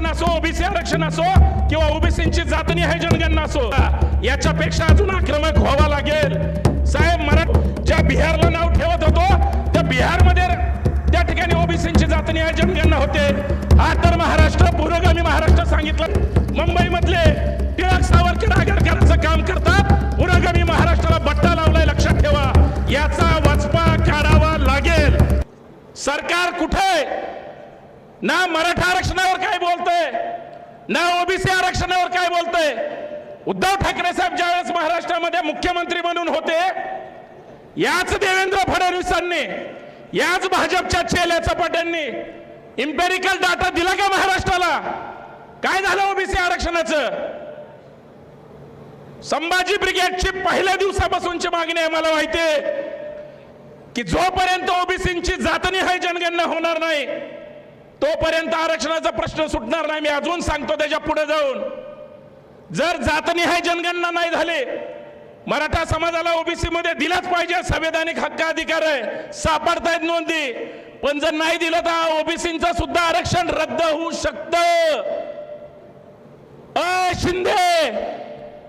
आरक्षण असो ओबीसी आरक्षण असो किंवा ओबीसीची जातनिहाय जनगणना असो याच्यापेक्षा अजून आक्रमक व्हावा लागेल. साहेब मराठ ज्या बिहारला नाव ठेवत होतो त्या बिहारमध्ये त्या ठिकाणी ओबीसीची आहे जनगणना होते. हा तर महाराष्ट्र पुरोगामी महाराष्ट्र सांगितलं. मुंबई मधले टिळक सावरकर आगरकरांचं काम करतात. पुरोगामी महाराष्ट्राला बट्टा लावलाय लक्षात ठेवा. याचा वाचपा काढावा लागेल. सरकार कुठे? ना मराठा आरक्षणावर काय बोलतंय? ना ओबीसी आरक्षणावर काय बोलतंय? उद्धव ठाकरे साहेब ज्यावेळेस महाराष्ट्रामध्ये मुख्यमंत्री म्हणून होते याच देवेंद्र फडणवीसांनी याच भाजपच्या चेल्या चपाट्यांनी इम्पेरिकल डाटा दिला का महाराष्ट्राला? काय झालं ओबीसी आरक्षणाचं? संभाजी ब्रिगेडची पहिल्या दिवसापासूनची मागणी आहे मला माहिती आहे की जोपर्यंत ओबीसींची जातनी हाय जनगणना होणार नाही. तोपर्यंत आरक्षणाचा प्रश्न सुटणार नाही. मी अजून सांगतो त्याच्या पुढे जाऊन. जर जातनिहाय जनगणना नाही झाले मराठा समाजाला ओबीसी मध्ये दिलाच पाहिजे संवैधानिक हक्क अधिकार आहे. सापडतायत नोंदी. पण जर नाही दिलं तर ओबीसीचं सुद्धा आरक्षण रद्द होऊ शकतं. अ शिंदे!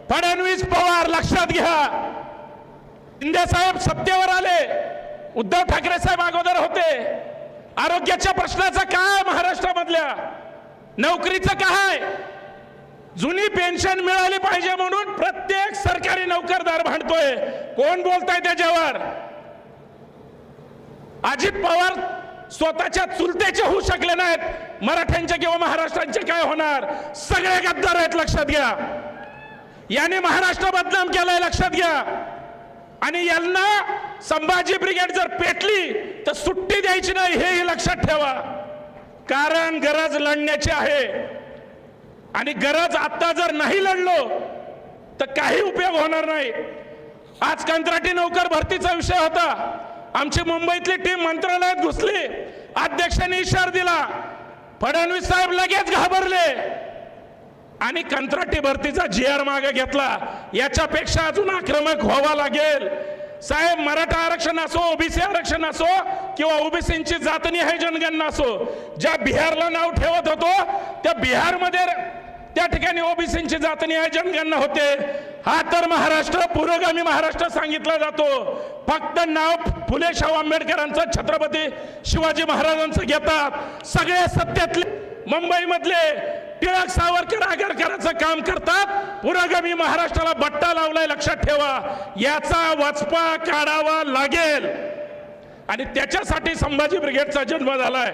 फडणवीस पवार लक्षात घ्या. शिंदे साहेब सत्तेवर आले. उद्धव ठाकरे साहेब अगोदर होते. आरोग्याच्या प्रश्नाचं काय महाराष्ट्रामधल्या? नोकरीचं काय? जुनी पेन्शन मिळाली पाहिजे म्हणून प्रत्येक सरकारी नोकरदार भांडतोय. कोण बोलताय त्याच्यावर? अजित पवार स्वतःच्या चुलतेचे होऊ शकले नाहीत. मराठ्यांचे किंवा महाराष्ट्रांचे काय होणार? सगळे गद्दार आहेत लक्षात घ्या. याने महाराष्ट्र बदनाम केलाय लक्षात घ्या. आणि यांना संभाजी ब्रिगेड जर पेटली तर सुट्टी द्यायची नाही हेही लक्षात ठेवा. कारण गरज लढण्याची आहे. आणि गरज आता जर नाही लढलो तर काही उपयोग होणार नाही. आज कंत्राटी नोकर भरतीचा विषय होता. आमची मुंबईतली टीम मंत्रालयात घुसली. अध्यक्षांनी इशारा दिला. फडणवीस साहेब लगेच घाबरले. आणि कंत्राटी भरतीचा जी आर मागे घेतला. याच्यापेक्षा अजून आक्रमक व्हावा लागेल. साहेब मराठा आरक्षण असो ओबीसी आरक्षण असो किंवा ओबीसीची आहे जनगणना असो ज्या बिहारला नाव ठेवत होतो त्या बिहारमध्ये त्या ठिकाणी ओबीसीची आहे जनगणना होते. हा तर महाराष्ट्र पुरोगामी महाराष्ट्र सांगितला जातो. फक्त नाव फुले शाहू आंबेडकरांचं छत्रपती शिवाजी महाराजांचं घेतात. सगळे सत्यातले मुंबईमधले टिळक सावरकर आगरकरांचं काम करतात. पुरोगामी महाराष्ट्राला बट्टा लावलाय लक्षात ठेवा. याचा वचपा काढावा लागेल. आणि त्याच्यासाठी संभाजी ब्रिगेडचा जन्म झालाय.